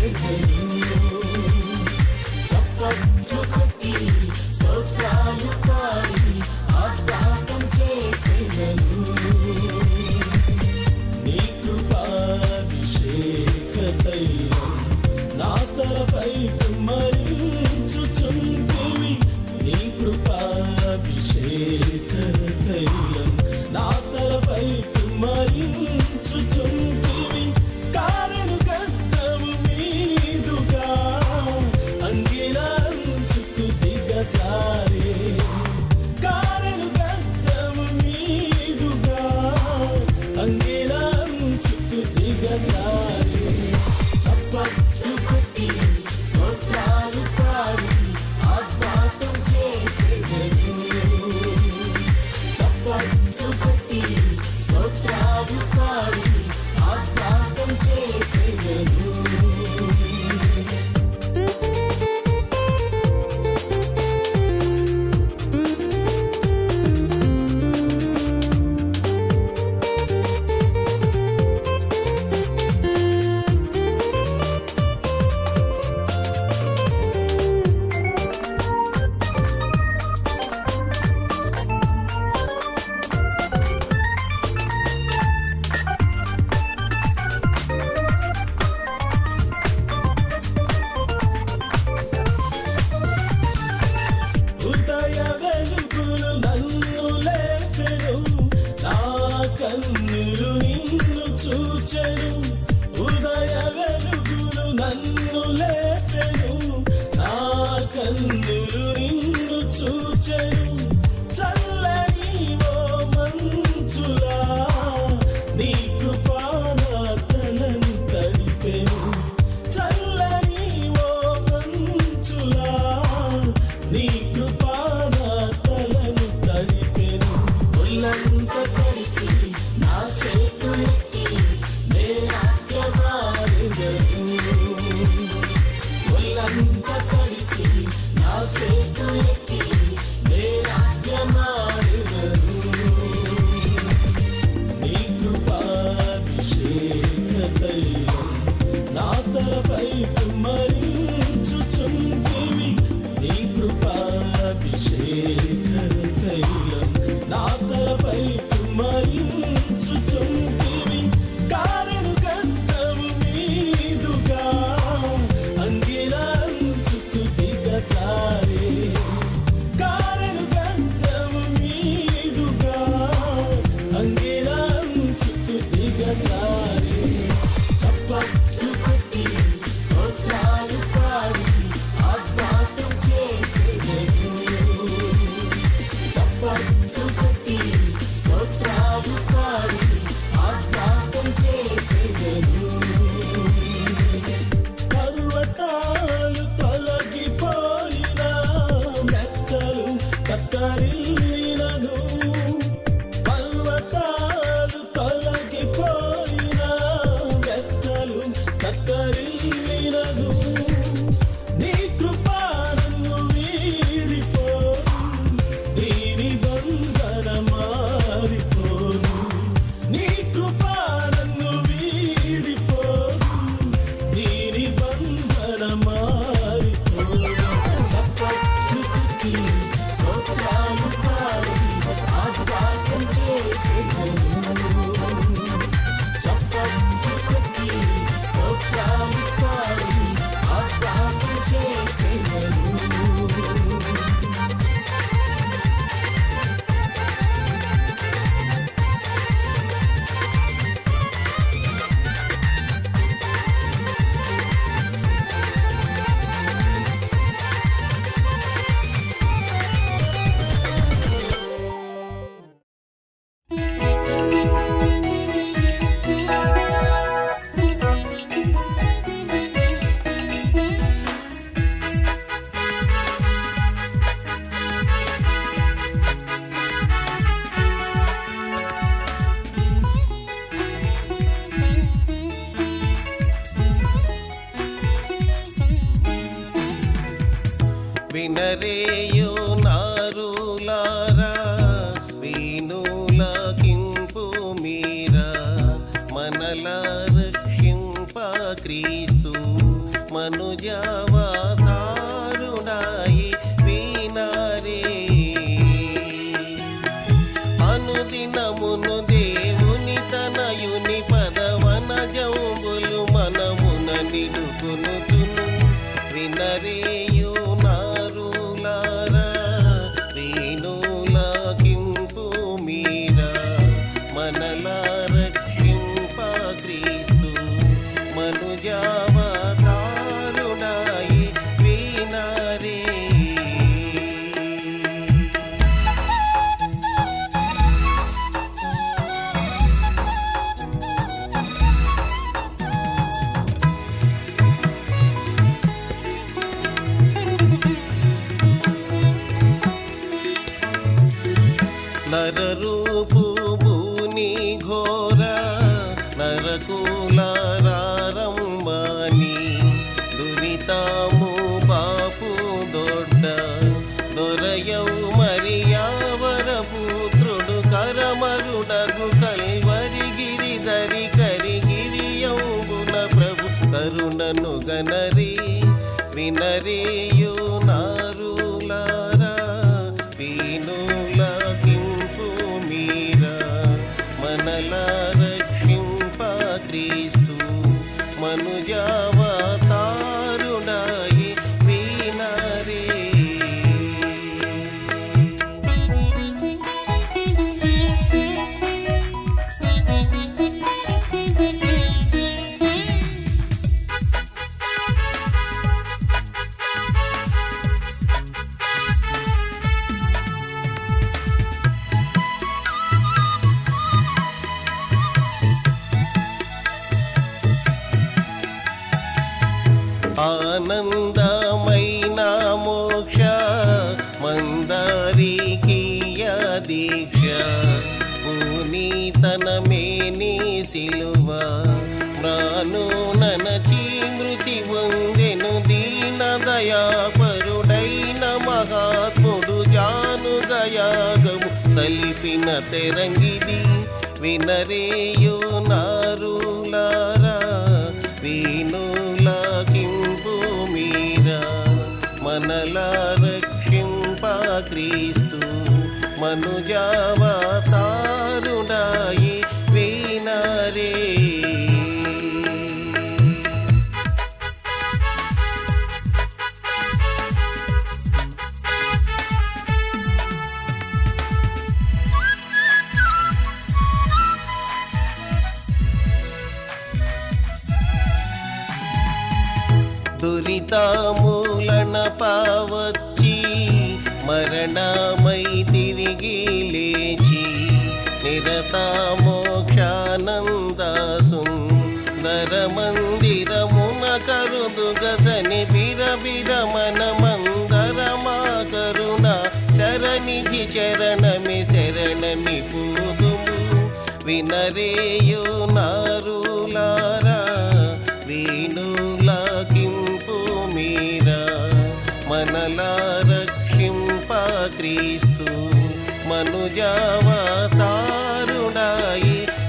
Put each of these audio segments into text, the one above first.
Thank you. కన్నులు నిన్ను చూచెను. వినరేయో నారులారా వీనుల కింపు మీరా మనలార కింప క్రీస్తు మనుజావా దారుణాయి వీనారే అనుదినమును నరరూపు భూని ఘోర నరకులారంబాని దురితాము బాపు దొడ్డ దొరయవు మరియావర పుత్రుడు కరమరుడగు కల్వరి గిరిధరి కరిగిరియవున ప్రభు. కరుణను గనరి వినరేయు ఆనందమైన మోక్ష మందారికీయ దీక్ష పునీతనమేని సిలువ మ్రాను ననచి మృతి వందెను దీన దయాపరుడైన మహాత్ముడు జాను దయాగము తలిపిన తెరంగిది వినరేయు నా క్రీస్తు మనుజావతారుడాయి వీనారే దురితామూలన పావచ్చి మరణమై తిరిగి లేచి నిరతామోక్షానంద సుందర మందిరమున కరుదు గజని బిరబిరమన మందరమా కరుణ శరణిధి చరణమి శరణమి పూదుము. వినరేయు నా మనుజావతారుడాయి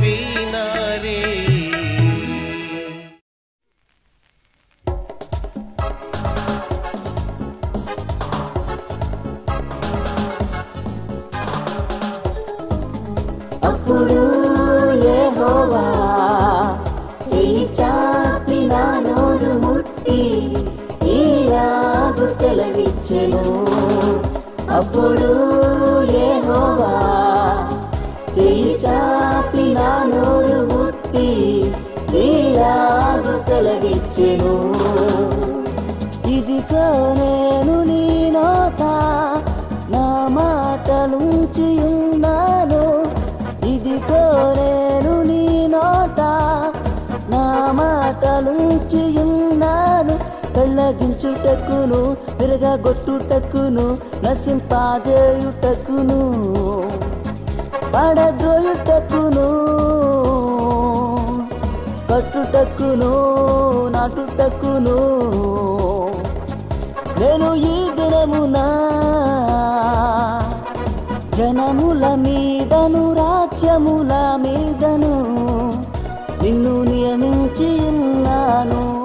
వీనారే అప్పుడు యెహోవా చెయ్యి చాపి నా నోరు ముట్టి ఈలాగు సెలవిచ్చెను. అప్పుడు యెహోవా చెయ్యి చాపి నా నోరు ముట్టి ఈలాగు సెలవిచ్చెను. ఇదిగో నేను నీ నోట నా మాటలుంచి ఉన్నాను. ఇదిగో నేను నీ నోట నా మాటలుంచి ఉన్నాను. కళ్ళగించుటకును చెరగొట్టుటకును నశింపాజేయుటకును పడద్రోయుటకును కట్టుటకును నాటుటకును. నేను ఈ దినమున జనముల మీదను రాజ్యముల మీదను నిన్ను నియమించి ఉన్నాను.